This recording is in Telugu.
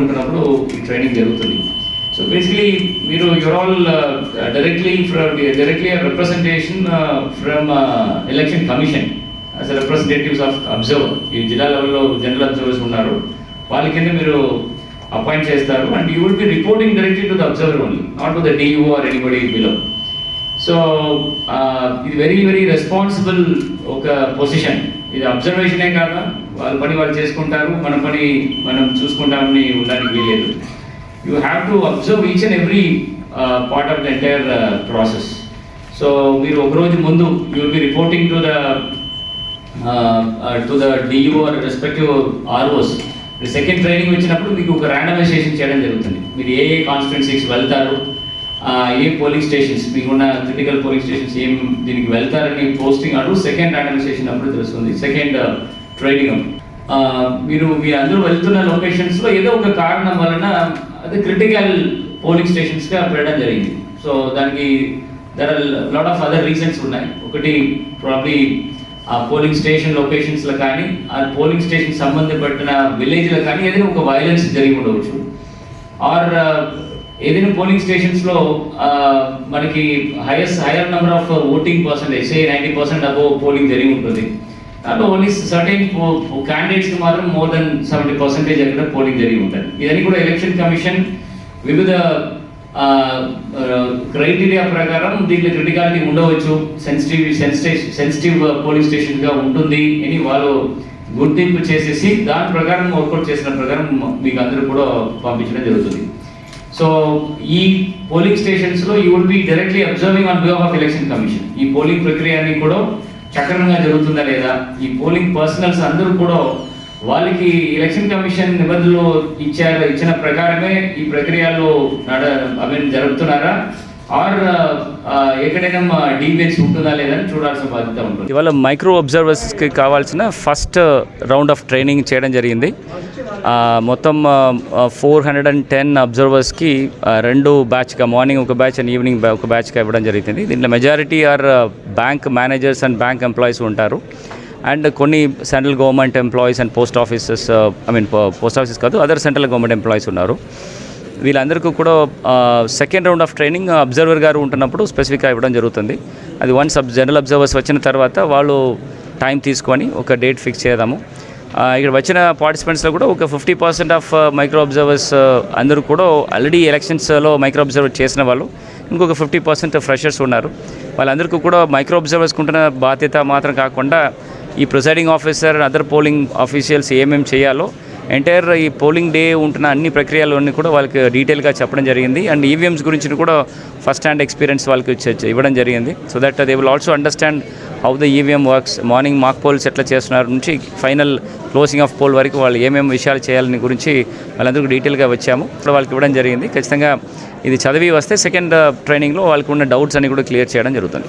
ఉంటున్నప్పుడు ఈ ట్రైనింగ్ జరుగుతుంది. సో బేసిక్లీ మీరు your all directly from directly representation from election commission as representatives of observer ఈ జిల్లా లెవెల్లో జనరల్ అబ్జర్వర్స్ ఉన్నారు. వాళ్ళ కింద మీరు అపాయింట్ చేస్తారు and you will be reporting directly to the observer only not to the DO or anybody below so ఇది వెరీ వెరీ రెస్పాన్సిబుల్ ఒక పొజిషన్ ఇది అబ్జర్వేషనే కాదా? వాళ్ళ పని వాళ్ళు చేసుకుంటారు మన పని మనం చూసుకుంటామని ఉండడానికి వీలేదు you have to observe each and every part of the entire process so మీరు ఒక రోజు ముందు you will be reporting to the to the DO or respective ROs second training వచ్చినప్పుడు మీకు ఒక ర్యాండమైజేషన్ చేయడం జరుగుతుంది. మీరు ఏ ఏ కాన్స్టిట్యున్సీస్ వెళ్తారు ఏ పోలింగ్ స్టేషన్స్ మీకున్న క్రిటికల్ పోలింగ్ స్టేషన్స్ ఏం దీనికి వెళ్తారని పోస్టింగ్ అడుగు సెకండ్ ర్యాండమైజేషన్ అప్పుడు తెలుస్తుంది. సెకండ్ ట్రైనింగ్ మీరు మీ అందరూ వెళ్తున్న లొకేషన్స్లో ఏదో ఒక కారణం వలన అది క్రిటికల్ పోలింగ్ స్టేషన్స్గా పెట్టడం జరిగింది. సో దానికి there are lot of other reasons ఉన్నాయి. ఒకటి ప్రాబ్లీ ఆ పోలింగ్ స్టేషన్ లొకేషన్స్లో కానీ ఆ పోలింగ్ స్టేషన్ సంబంధపడిన విలేజ్లో కానీ ఏదైనా ఒక వైలెన్స్ జరిగి ఉండవచ్చు. ఆర్ ఏదైనా పోలింగ్ స్టేషన్స్లో మనకి highest higher number of voting percentage ninety percent above polling జరిగి ఉంటుంది. దాంట్లో ఓన్లీ సర్టైన్ క్యాండిడేట్స్కి మాత్రం మోర్ దెన్ సెవెంటీ పర్సెంటేజ్ అక్కడ పోలింగ్ జరిగి ఉంటుంది. ఇదని కూడా ఎలక్షన్ కమిషన్ వివిధ uh, uh, క్రైటీరియా ప్రకారం దీంట్లో క్రిటికాలిటీ ఉండవచ్చు. సెన్సిటివ్ సెన్సిటివ్ సెన్సిటివ్ పోలింగ్ స్టేషన్గా ఉంటుంది అని వాళ్ళు గుర్తింపు చేసేసి దాని ప్రకారం వర్కౌట్ చేసిన ప్రకారం మీకు అందరూ కూడా పంపించడం జరుగుతుంది. సో ఈ polling స్టేషన్స్లో you will be directly observing on behalf of election commission ఈ పోలింగ్ ప్రక్రియని కూడా చక్రంగా జరుగుతుందా లేదా? ఈ పోలింగ్ పర్సనల్స్ అందరూ కూడా వాళ్ళకి ఎలక్షన్ కమిషన్ నిబంధనలు ఇచ్చారు ఇచ్చిన ప్రకారమే ఈ ప్రక్రియలో నడ ఐ మీన్ జరుగుతున్నారా ఆర్ ఎక్కడైనా డీవియన్స్ ఉంటుందా లేదా చూడాల్సిన బాధ్యత ఉంటుంది. ఇవాళ మైక్రో అబ్జర్వర్స్కి కావాల్సిన ఫస్ట్ రౌండ్ ఆఫ్ ట్రైనింగ్ చేయడం జరిగింది. మొత్తం ఫోర్ హండ్రెడ్ అండ్ టెన్ అబ్జర్వర్స్కి రెండు బ్యాచ్గా మార్నింగ్ ఒక బ్యాచ్ అండ్ ఈవినింగ్ ఒక బ్యాచ్గా ఇవ్వడం జరుగుతుంది. దీంట్లో majority are bank managers and bank employees ఉంటారు. అండ్ కొన్ని central government employees and post offices I mean post offices కాదు అదర్ సెంట్రల్ గవర్నమెంట్ ఎంప్లాయీస్ ఉన్నారు. వీళ్ళందరికీ కూడా second round of training observer గారు ఉంటున్నప్పుడు స్పెసిఫిక్గా ఇవ్వడం జరుగుతుంది. అది వన్స్ జనరల్ అబ్జర్వర్స్ వచ్చిన తర్వాత వాళ్ళు టైం తీసుకొని ఒక డేట్ ఫిక్స్ చేద్దాము. ఇక్కడ వచ్చిన పార్టిసిపెంట్స్లో కూడా ఒక fifty percent of micro observers అందరూ కూడా ఆల్రెడీ ఎలక్షన్స్లో మైక్రో అబ్జర్వర్ చేసిన వాళ్ళు. ఇంకొక ఫిఫ్టీ పర్సెంట్ ఫ్రెషర్స్ ఉన్నారు. వాళ్ళందరికీ కూడా మైక్రో అబ్జర్వర్స్కి ఉంటున్న బాధ్యత మాత్రం కాకుండా ఈ presiding officer other polling officials ఏమేమి చేయాలో ఎంటైర్ ఈ పోలింగ్ డే ఉంటున్న అన్ని ప్రక్రియలన్నీ కూడా వాళ్ళకి డీటెయిల్గా చెప్పడం జరిగింది. అండ్ ఈవీఎంస్ గురించి కూడా ఫస్ట్ హ్యాండ్ ఎక్స్పీరియన్స్ వాళ్ళకి ఇవ్వడం జరిగింది. So that they will also understand how the EVM works morning mock polls ఎట్లా చేస్తున్నారు నుంచి ఫైనల్ క్లోజింగ్ ఆఫ్ పోల్ వరకు వాళ్ళు ఏమేమి విషయాలు చేయాలని గురించి వాళ్ళందరికీ డీటెయిల్గా వచ్చాము. ఇప్పుడు వాళ్ళకి ఇవ్వడం జరిగింది. ఖచ్చితంగా ఇది చదివి వస్తే సెకండ్ ట్రైనింగ్లో వాళ్ళకి ఉన్న డౌట్స్ అన్ని కూడా క్లియర్ చేయడం జరుగుతుంది.